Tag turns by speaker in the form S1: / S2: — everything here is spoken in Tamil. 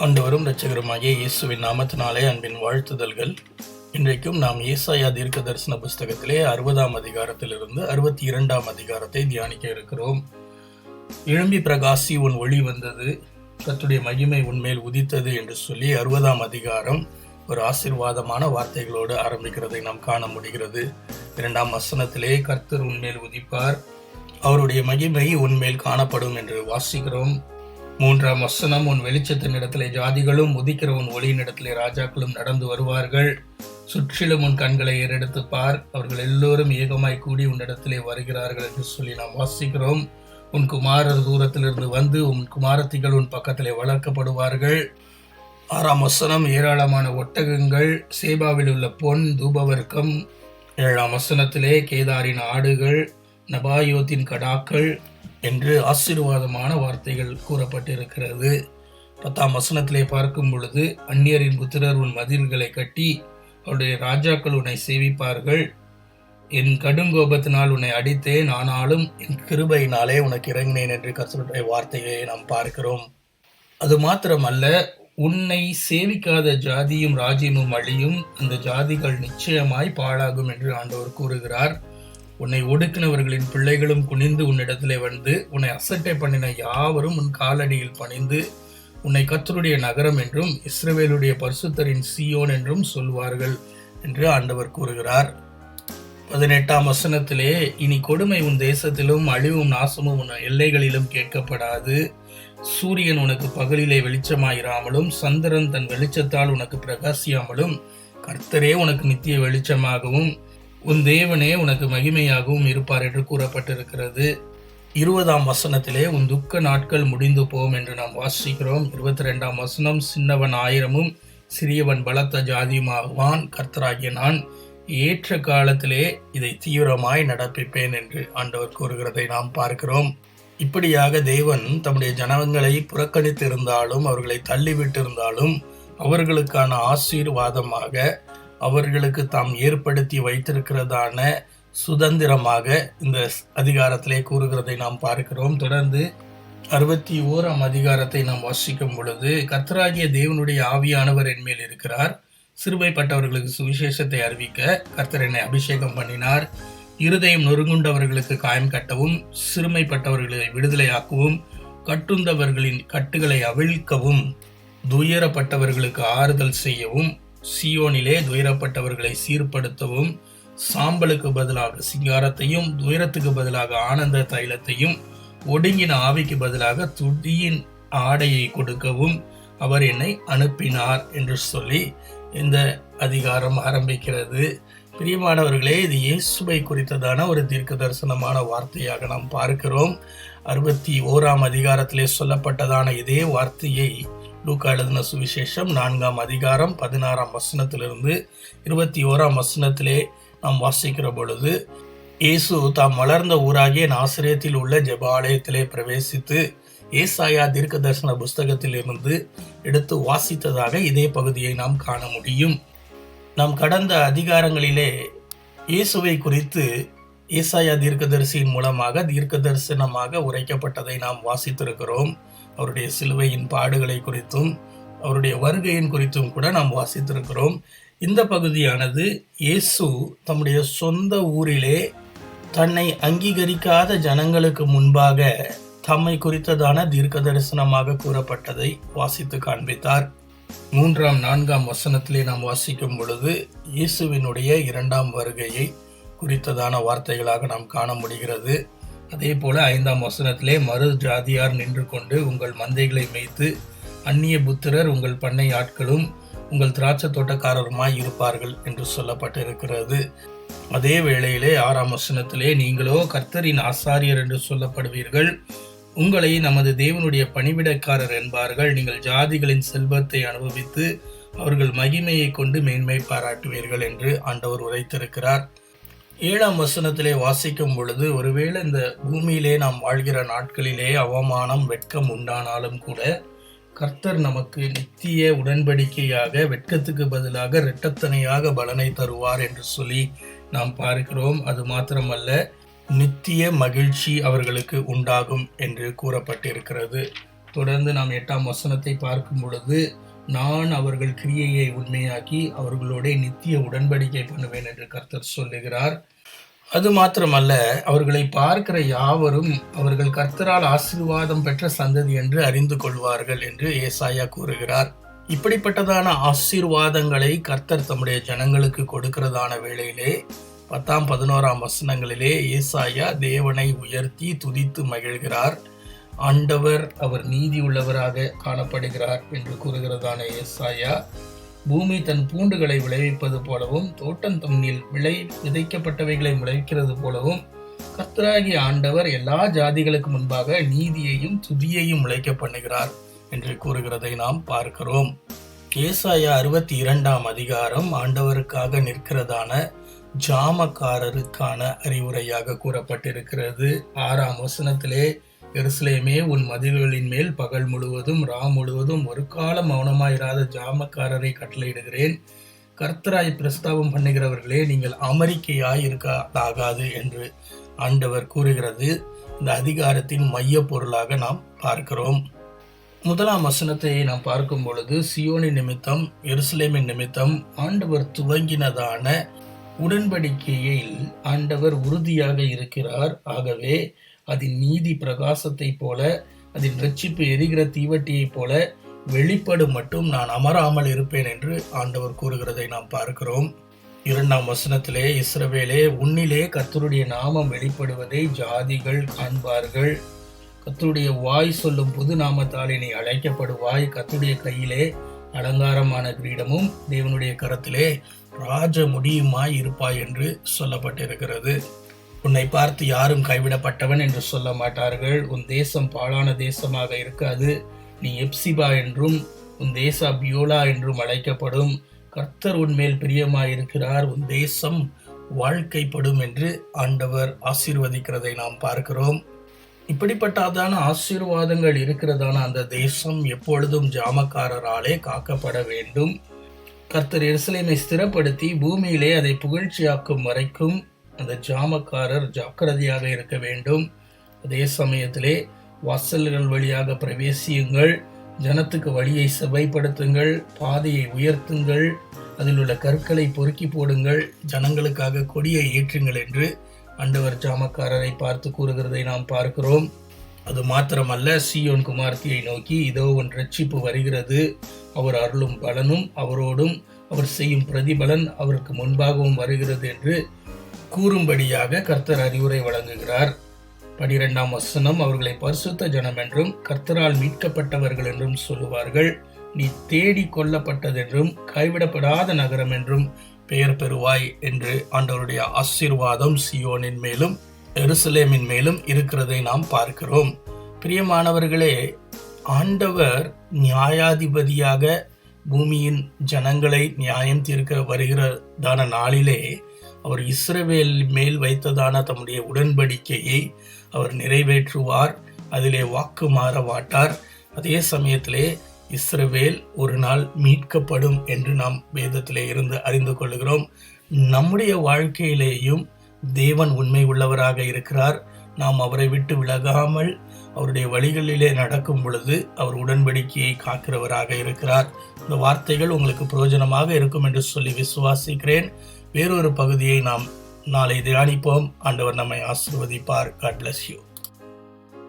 S1: ஆண்டவரும் இரட்சகருமாகிய இயேசுவின் நாமத்தினாலே அன்பின் வாழ்த்துதல்கள். இன்றைக்கும் நாம் ஏசாயா தீர்க்க தரிசன புஸ்தகத்திலே அறுபதாம் அதிகாரத்திலிருந்து அறுபத்தி இரண்டாம் அதிகாரத்தை தியானிக்க இருக்கிறோம். எழும்பி பிரகாசி உன் ஒளி வந்தது. கத்துடைய மகிமை உன்மேல் உதித்தது என்று சொல்லி அறுபதாம் அதிகாரம் ஒரு ஆசீர்வாதமான வார்த்தைகளோடு ஆரம்பிக்கிறதை நாம் காண முடிகிறது. இரண்டாம் வசனத்திலே கர்த்தர் உன்மேல் உதிப்பார். அவருடைய மகிமை உன்மேல் காணப்படும் என்று வாசிக்கிறோம். மூன்றாம் வசனம் உன் வெளிச்சத்தின் இடத்திலே ஜாதிகளும் உதிக்கிற உன் ஒளியின் இடத்திலே ராஜாக்களும் நடந்து வருவார்கள். சுற்றிலும் உன் கண்களை ஏறெடுத்து பார். அவர்கள் எல்லோரும் ஏகமாய் கூடி உன்னிடத்திலே வருகிறார்கள் என்று சொல்லி நாம் வாசிக்கிறோம். உன் குமாரர் தூரத்திலிருந்து வந்து உன் குமாரத்திகள் உன் பக்கத்திலே வளர்க்கப்படுவார்கள். ஆறாம் வசனம் ஏராளமான ஒட்டகங்கள் சேபாவில் உள்ள பொன் தூபவர்க்கம். ஏழாம் வசனத்திலே கேதாரின் ஆடுகள் நபாயோத்தின் கடாக்கள். என்று ஆசீர்வாதமான வார்த்தைகள் கூறப்பட்டிருக்கிறது. பத்தாம் வசனத்திலே பார்க்கும் பொழுது அந்நியரின் புத்திரர் உன் மதில்களை கட்டி அவருடைய ராஜாக்கள் உன்னை சேவிப்பார்கள். என் கடுங்கோபத்தினால் உன்னை அடித்தேன் ஆனாலும் என் கிருபையினாலே உனக்கு இறங்கினேன் என்று கர்த்தருடைய வார்த்தையை நாம் பார்க்கிறோம். அது மாத்திரமல்ல உன்னை சேவிக்காத ஜாதியும் ராஜ்யமும் அழியும் அந்த ஜாதிகள் நிச்சயமாய் பாழாகும் என்று ஆண்டவர் கூறுகிறார். உன்னை ஒடுக்கினவர்களின் பிள்ளைகளும் குனிந்து உன்னிடத்திலே வந்து உன்னை அசட்டை பண்ணின யாவரும் உன் காலடியில் பணிந்து உன்னை கத்தருடைய நகரம் என்றும் இஸ்ரவேலுடைய பரிசுத்தரின் சியோன் என்றும் சொல்வார்கள் என்று ஆண்டவர் கூறுகிறார். பதினெட்டாம் வசனத்திலே இனி கொடுமை உன் தேசத்திலும் அழிவும் நாசமும் உன் எல்லைகளிலும் கேட்கப்படாது. சூரியன் உனக்கு பகலிலே வெளிச்சமாயிராமலும் சந்திரன் தன் வெளிச்சத்தால் உனக்கு பிரகாசியாமலும் கர்த்தரே உனக்கு நித்திய வெளிச்சமாகவும் உன் தேவனே உனக்கு மகிமையாகவும் இருப்பார் என்று கூறப்பட்டிருக்கிறது. இருபதாம் வசனத்திலே உன் துக்க நாட்கள் முடிந்து போம் என்று நாம் வாசிக்கிறோம். இருபத்தி ரெண்டாம் வசனம் சின்னவன் ஆயிரமும் சிறியவன் பலத்த ஜாதியுமாகுவான். கர்த்தராகிய நான் ஏற்ற காலத்திலே இதை தீவிரமாய் நடப்பிப்பேன் என்று ஆண்டவர் கூறுகிறதை நாம் பார்க்கிறோம். இப்படியாக தேவன் தம்முடைய ஜனங்களை புறக்கணித்து இருந்தாலும் அவர்களை தள்ளிவிட்டிருந்தாலும் அவர்களுக்கான ஆசீர்வாதமாக அவர்களுக்கு தாம் ஏற்படுத்தி வைத்திருக்கிறதான சுதந்திரமாக இந்த அதிகாரத்திலே கூறுகிறதை நாம் பார்க்கிறோம். தொடர்ந்து அறுபத்தி ஓராம் அதிகாரத்தை நாம் வாசிக்கும் பொழுது கர்த்தராகிய தேவனுடைய ஆவியானவர் என்மேல் இருக்கிறார். சிறுமைப்பட்டவர்களுக்கு சுவிசேஷத்தை அறிவிக்க கர்த்தர் என்னை அபிஷேகம் பண்ணினார். இருதயம் நொறுங்குண்டவர்களுக்கு காயம் கட்டவும் சிறுமைப்பட்டவர்களை விடுதலையாக்கவும் கட்டுந்தவர்களின் கட்டுகளை அவிழ்க்கவும் துயரப்பட்டவர்களுக்கு ஆறுதல் செய்யவும் சியோனிலே துயரப்பட்டவர்களை சீர்படுத்தவும் சாம்பலுக்கு பதிலாக சிங்காரத்தையும் துயரத்துக்கு பதிலாக ஆனந்த தைலத்தையும் ஒடுங்கின ஆவிக்கு பதிலாக துடியின் ஆடையை கொடுக்கவும் அவர் என்னை அனுப்பினார் என்று சொல்லி இந்த அதிகாரம் ஆரம்பிக்கிறது. பிரியமானவர்களே இது இயேசுவை குறித்ததான ஒரு தீர்க்க தரிசனமான வார்த்தையாக நாம் பார்க்கிறோம். அறுபத்தி ஓராம் அதிகாரத்திலே சொல்லப்பட்டதான இதே வார்த்தையை லூக்கா எழுதின சுவிசேஷம் நான்காம் அதிகாரம் பதினாறாம் வசனத்திலிருந்து இருபத்தி ஓராம் வசனத்திலே நாம் வாசிக்கிற பொழுது இயேசு தாம் வளர்ந்த ஊராகிய நாசிரியத்தில் உள்ள ஜெபாலயத்திலே பிரவேசித்து ஏசாயா தீர்க்க தரிசன புஸ்தகத்தில் இருந்து எடுத்து வாசித்ததாக இதே பகுதியை நாம் காண முடியும். நாம் கடந்த அதிகாரங்களிலே இயேசுவை குறித்து ஈசாயா தீர்க்கதரிசியின் மூலமாக தீர்க்க தரிசனமாக உரைக்கப்பட்டதை நாம் வாசித்திருக்கிறோம். அவருடைய சிலுவையின் பாடுகளை குறித்தும் அவருடைய வருகையின் குறித்தும் கூட நாம் வாசித்திருக்கிறோம். இந்த பகுதியானது இயேசு தம்முடைய சொந்த ஊரிலே தன்னை அங்கீகரிக்காத ஜனங்களுக்கு முன்பாக தம்மை குறித்ததான தீர்க்க தரிசனமாக கூறப்பட்டதை வாசித்து காண்பித்தார். மூன்றாம் நான்காம் வசனத்திலே நாம் வாசிக்கும் பொழுது இயேசுவினுடைய இரண்டாம் வருகையை குறித்ததான வார்த்தைகளாக நாம் காண முடிகிறது. அதே போல ஐந்தாம் வசனத்திலே மறு ஜாதியார் நின்று கொண்டு உங்கள் மந்தைகளை மேய்த்து அந்நிய புத்திரர் உங்கள் பண்ணை ஆட்களும் உங்கள் திராட்சை தோட்டக்காரருமாய் இருப்பார்கள் என்று சொல்லப்பட்டிருக்கிறது. அதே வேளையிலே ஆறாம் வசனத்திலே நீங்களோ கர்த்தரின் ஆசாரியர் என்று சொல்லப்படுவீர்கள். உங்களை நமது தேவனுடைய பணிவிடக்காரர் என்பார்கள். நீங்கள் ஜாதிகளின் செல்வத்தை அனுபவித்து அவர்கள் மகிமையை கொண்டு மேன்மை பாராட்டுவீர்கள் என்று ஆண்டவர் உரைத்திருக்கிறார். ஏழாம் வசனத்திலே வாசிக்கும் பொழுது ஒருவேளை இந்த பூமியிலே நாம் வாழ்கிற நாட்களிலே அவமானம் வெட்கம் உண்டானாலும் கூட கர்த்தர் நமக்கு நித்திய உடன்படிக்கையாக வெட்கத்துக்கு பதிலாக இரட்டத்தனையாக பலனை தருவார் என்று சொல்லி நாம் பார்க்கிறோம். அது மாத்திரமல்ல நித்திய மகிழ்ச்சி அவர்களுக்கு உண்டாகும் என்று கூறப்பட்டிருக்கிறது. தொடர்ந்து நாம் எட்டாம் வசனத்தை பார்க்கும் பொழுது நான் அவர்கள் கிரியையை உண்மையாக்கி அவர்களோட நித்திய உடன்படிக்கை பண்ணுவேன் என்று கர்த்தர் சொல்லுகிறார். அது மாத்திரமல்ல அவர்களை பார்க்கிற யாவரும் அவர்கள் கர்த்தரால் ஆசீர்வாதம் பெற்ற சந்ததி என்று அறிந்து கொள்வார்கள் என்று ஏசாயா கூறுகிறார். இப்படிப்பட்டதான ஆசீர்வாதங்களை கர்த்தர் தம்முடைய ஜனங்களுக்கு கொடுக்கிறதான வேளையிலே பத்தாம் பதினோராம் வசனங்களிலே ஏசாயா தேவனை உயர்த்தி துதித்து மகிழ்கிறார். ஆண்டவர் அவர் நீதி உள்ளவராக காணப்படுகிறார் என்று கூறுகிறதான ஏசாயா பூமி தன் பூண்டுகளை விளைவிப்பது போலவும் தோட்டம் தம்மில் விளை விதைக்கப்பட்டவைகளை விளைவிக்கிறது போலவும் கர்த்தராகிய ஆண்டவர் எல்லா ஜாதிகளுக்கு முன்பாக நீதியையும் துதியையும் விளைக்க பண்ணுகிறார் என்று கூறுகிறதை நாம் பார்க்கிறோம். ஏசாயா அறுபத்தி இரண்டாம் அதிகாரம் ஆண்டவருக்காக நிற்கிறதான ஜாமக்காரருக்கான அறிவுரையாக கூறப்பட்டிருக்கிறது. ஆறாம் வசனத்திலே எருசலேமே உன் மதில்களின் மேல் பகல் முழுவதும் ரா முழுவதும் ஒரு காலம் மௌனமாயிராத ஜாமக்காரரை கட்டளையிடுகிறேன். கர்த்தராய் பிரஸ்தாபம் பண்ணுகிறவர்களே நீங்கள் அமெரிக்கையாய் இருக்காதாகாது என்று ஆண்டவர் கூறுகிறது. இந்த அதிகாரத்தின் மைய பொருளாக நாம் பார்க்கிறோம். முதலாம் வசனத்தை நாம் பார்க்கும் பொழுது சியோனி நிமித்தம் எருசலேமின் நிமித்தம் ஆண்டவர் துவங்கினதான உடன்படிக்கையில் ஆண்டவர் உறுதியாக இருக்கிறார். ஆகவே அதன் நீதி பிரகாசத்தைப் போல அதன் ரட்சிப்பு எரிகிற தீவட்டியைப் போல வெளிப்படும் மட்டும் நான் அமராமல் இருப்பேன் என்று ஆண்டவர் கூறுகிறதை நாம் பார்க்கிறோம். இரண்டாம் வசனத்திலே இஸ்ரவேலே உன்னிலே கத்தருடைய நாமம் வெளிப்படுவதை ஜாதிகள் காண்பார்கள். கத்தருடைய வாய் சொல்லும் புது நாமத்தால் இனி அழைக்கப்படுவாய். கத்துடைய கையிலே அலங்காரமான கிரீடமும் தேவனுடைய கரத்திலே ராஜ முடியுமாய் இருப்பாய் என்று சொல்லப்பட்டிருக்கிறது. உன்னை பார்த்து யாரும் கைவிடப்பட்டவன் என்று சொல்ல மாட்டார்கள். உன் தேசம் பாழான தேசமாக இருக்காது. நீ எப்சிபா என்றும் உன் தேசா பியோலா என்றும் அழைக்கப்படும். கர்த்தர் உன்மேல் பிரியமாயிருக்கிறார். உன் தேசம் வாழ்க்கைப்படும் என்று ஆண்டவர் ஆசீர்வதிக்கிறதை நாம் பார்க்கிறோம். இப்படிப்பட்டதான ஆசீர்வாதங்கள் இருக்கிறதான அந்த தேசம் எப்பொழுதும் ஜாமக்காரராலே காக்கப்பட வேண்டும். கர்த்தர் எருசலேமை ஸ்திரப்படுத்தி பூமியிலே அதை புகழ்ச்சியாக்கும் வரைக்கும் அந்த ஜாமக்காரர் ஜாக்கிரதையாக இருக்க வேண்டும். அதே சமயத்திலே வாசல்கள் வழியாக பிரவேசியுங்கள். ஜனத்துக்கு வழியை செவ்வாய்ப்படுத்துங்கள். பாதையை உயர்த்துங்கள். அதில் உள்ள கற்களை பொறுக்கி போடுங்கள். ஜனங்களுக்காக கொடியை ஏற்றுங்கள் என்று அண்டவர் ஜாமக்காரரை பார்த்து கூறுகிறதை நாம் பார்க்கிறோம். அது மாத்திரமல்ல சியோன் குமார்த்தியை நோக்கி இதோ ஒன் ரட்சிப்பு வருகிறது. அவர் அருளும் பலனும் அவரோடும். அவர் செய்யும் பிரதிபலன் அவருக்கு முன்பாகவும் வருகிறது என்று கூறும்படியாக கர்த்தர் அறிவுரை வழங்குகிறார். பனிரெண்டாம் வசனம் அவர்களை பரிசுத்த ஜனம் என்றும் கர்த்தரால் மீட்கப்பட்டவர்கள் என்றும் சொல்லுவார்கள். நீ தேடி கொல்லப்பட்டதென்றும் கைவிடப்படாத நகரம் என்றும் பெயர் பெறுவாய் என்று ஆண்டவருடைய ஆசீர்வாதம் சியோனின் மேலும் எருசலேமின் மேலும் இருக்கிறதை நாம் பார்க்கிறோம். பிரியமானவர்களே ஆண்டவர் நியாயாதிபதியாக பூமியின் ஜனங்களை நியாயம் தீர்க்க வருகிறதான நாளிலே அவர் இஸ்ரவேல் மேல் வைத்ததான தம்முடைய உடன்படிக்கையை அவர் நிறைவேற்றுவார். அதிலே வாக்கு மாற மாட்டார் அதே சமயத்திலே இஸ்ரவேல் ஒரு நாள் மீட்கப்படும் என்று நாம் வேதத்திலே இருந்து அறிந்து கொள்கிறோம். நம்முடைய வாழ்க்கையிலேயும் தேவன் உண்மை உள்ளவராக இருக்கிறார். நாம் அவரை விட்டு விலகாமல் அவருடைய வழிகளிலே நடக்கும் பொழுது அவர் உடன்படிக்கையை காக்கிறவராக இருக்கிறார். இந்த வார்த்தைகள் உங்களுக்கு பிரயோஜனமாக இருக்கும் என்று சொல்லி விசுவாசிக்கிறேன். வேறொரு பகுதியை நாம் நாளை தியானிப்போம். ஆண்டவர் நம்மை ஆசிர்வதிப்பார். God bless you